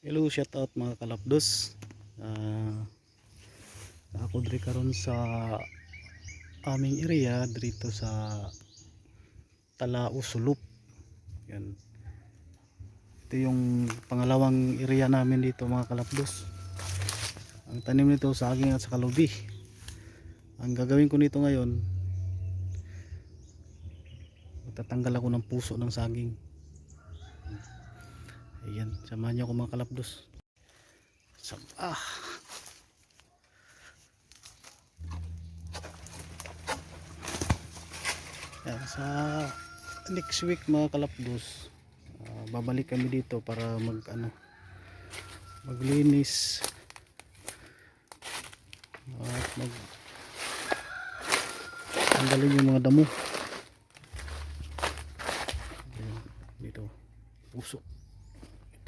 Hello, shout out mga kalapdos. Ah, ako diri karon sa aming area dito sa Talao Sulup. Yan. Ito yung pangalawang area namin dito mga kalapdos. Ang tanim nito saging at sa kalubi. Ang gagawin ko nito ngayon, tatanggal ako ng puso ng saging. Ayan, samahan niyo ako mga kalapdos. Ah. Yan, sa next week mga kalapdos, ah, babalik kami dito para mag ano maglinis at mag tanggalin yung mga damo. Ayan, dito puso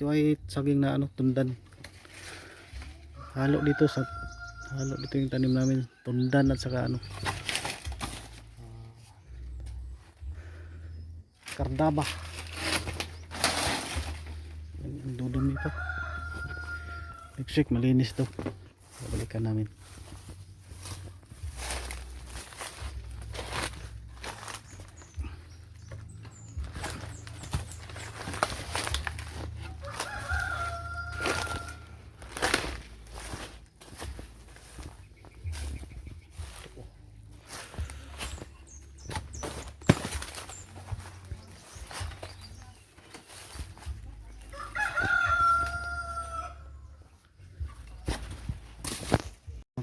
ito ay saging na ano tundan. Halo dito sa halo dito yung tanim namin. Tundan at saka ano kardaba. Ang dudumi pa. Week malinis to. Babalikan namin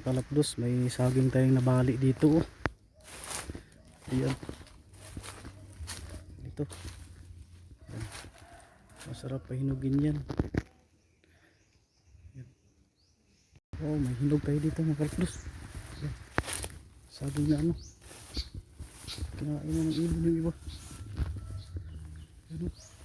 kalapdos may saging tayong nabali dito oh. ayan dito Ayan. masarap pa hinugin yan Ayan. oh may hinog tayo dito mga kalapdos Ayan. saging na ano kinain na ng ibon yung iba Ayan, oh.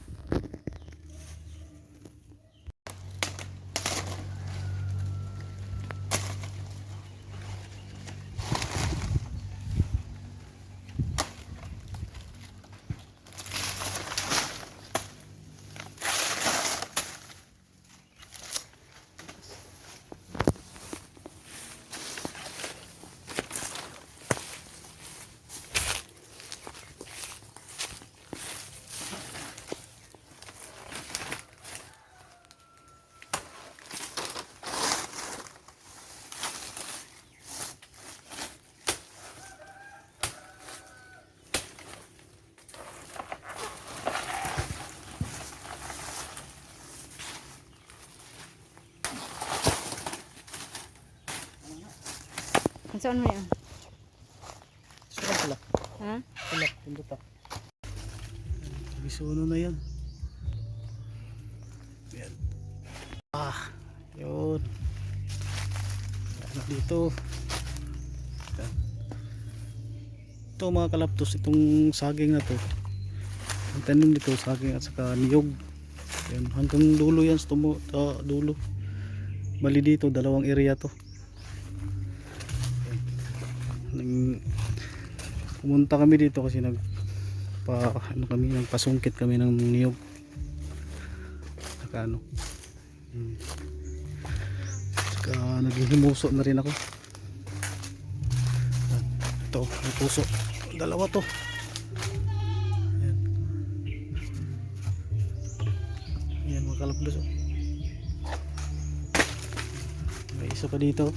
Saan mo yan? sarap pala Ha? Wala, pindot pa. Bisuno na yan. Yan. Ah, yun. Ano dito. Yan. Ito mga kalaptos, itong saging na to. Ang tanim dito, saging at saka niyog. Yan, hanggang dulo yan, sa tumo, ta, dulo. Bali dito, dalawang area to. Pumunta kami dito kasi nag pa ano kami nagpasungkit kami ng niyog. Saka ano. Hmm. saka naghihimuso na rin ako. Yan. ito may puso. Dalawa to. Yan. Yan mga kalapdos oh. may isa pa dito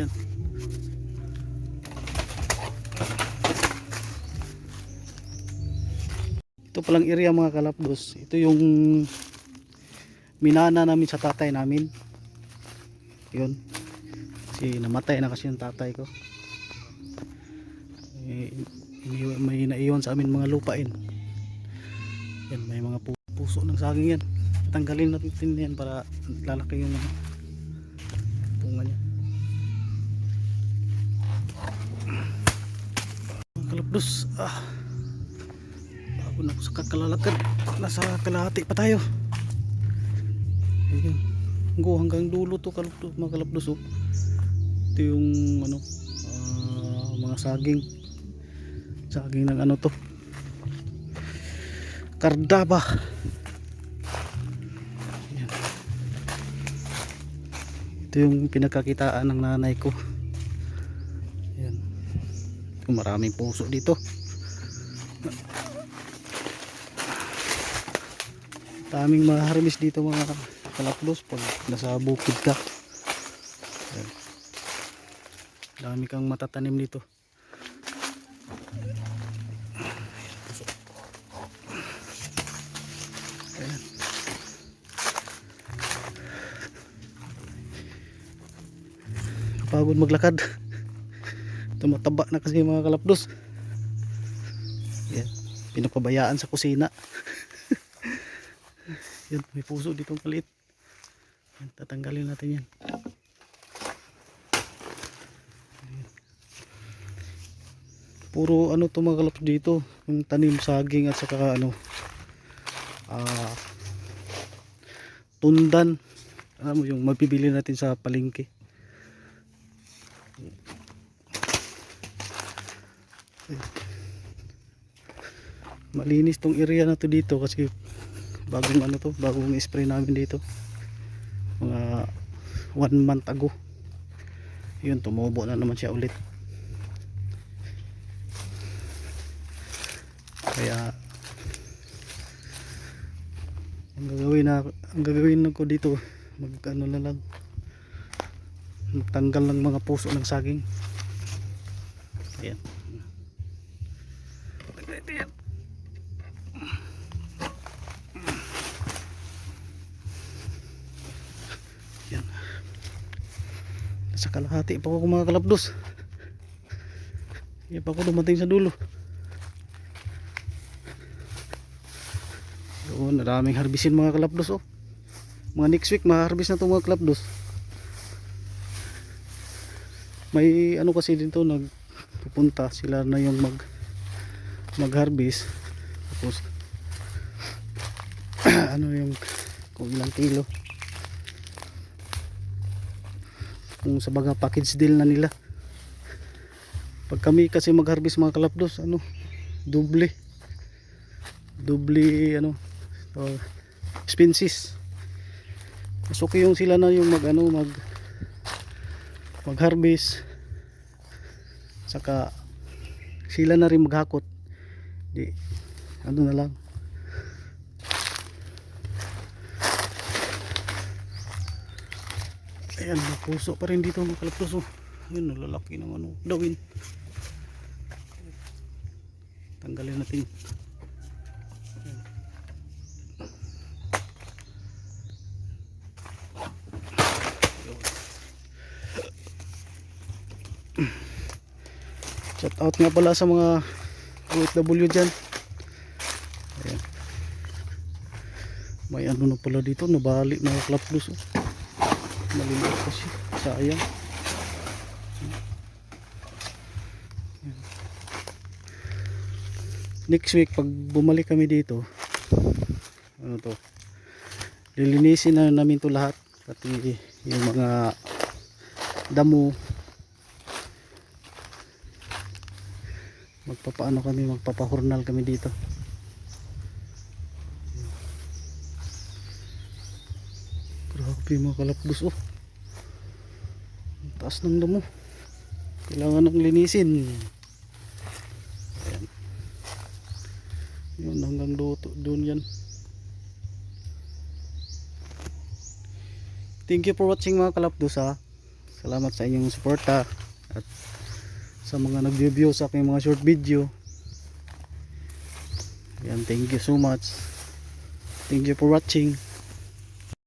yan ito palang area mga kalapdos ito yung minana namin sa tatay namin. Yun. Kasi namatay na kasi yung tatay ko. May, naiwan sa amin mga lupain yan may mga pu- puso ng saging yan tanggalin natin yan para lalaki yung ano, bunga niya dos ah. Bago na ako sa kakalalakad nasa kalahati pa tayo. Ayun. Go hanggang dulo to kalapdos mga kalapdos oh. ito yung ano uh, mga saging. Saging ng ano to? Kardaba Ayan. ito yung pinagkakitaan ng nanay ko. Ito, maraming puso dito daming maharvest dito mga kalapdos pag nasa bukid ka dami kang matatanim dito Ayan. Pagod maglakad. Tumataba na kasi mga kalapdos. Yan. Pinapabayaan sa kusina. yan, may puso dito maliit. Yan, tatanggalin natin yan. Puro ano kalapdos dito. Yung tanim saging at saka ano ah tundan alam mo yung mabibili natin sa palengke malinis tong area na to dito kasi bagong ano to bagong spray namin dito. Mga one month ago. Yun tumubo na naman siya ulit. Kaya ang gagawin na ang gagawin ko dito mag ano na lang. Magtanggal ng mga puso ng saging. Ayan yan nasa kalahati pa ako mga kalapdos hindi pa ako dumating sa dulo Doon, maraming harbisin mga kalapdos oh. Mga next week maharbis na to mga kalapdos. May ano kasi dito nagpupunta sila na yung mag mag-harvest. Tapos ano yung kung ilang kilo. Kung sa baga package deal na nila. Pag kami kasi mag-harvest mga kalapdos, ano, doble. Doble ano, uh, expenses mas okay yung sila na yung mag ano mag mag harvest saka sila na rin maghakot di. Ano na lang. Ayan puso. Pa rin dito mga kalaptos oh. yun lalaki ng ano dawin. Tanggalin natin. Shout out nga pala sa mga OFW dyan. Ayan. May ano na pala dito, nabali mga klapdos. Oh. Maliliit kasi, sayang. Ayan. Next week, pag bumalik kami dito, ano to, lilinisin na namin to lahat. Pati yung mga damo, magpapaano kami magpapahurnal kami dito. Grabe mga kalapdos oh. Ang taas ng damo. Kailangan ng linisin. Ayan. Yun hanggang doon, yan. Thank you for watching mga kalapdos ha. Salamat sa inyong suporta at sa mga nag-review sa aking mga short video. Yan thank you so much. Thank you for watching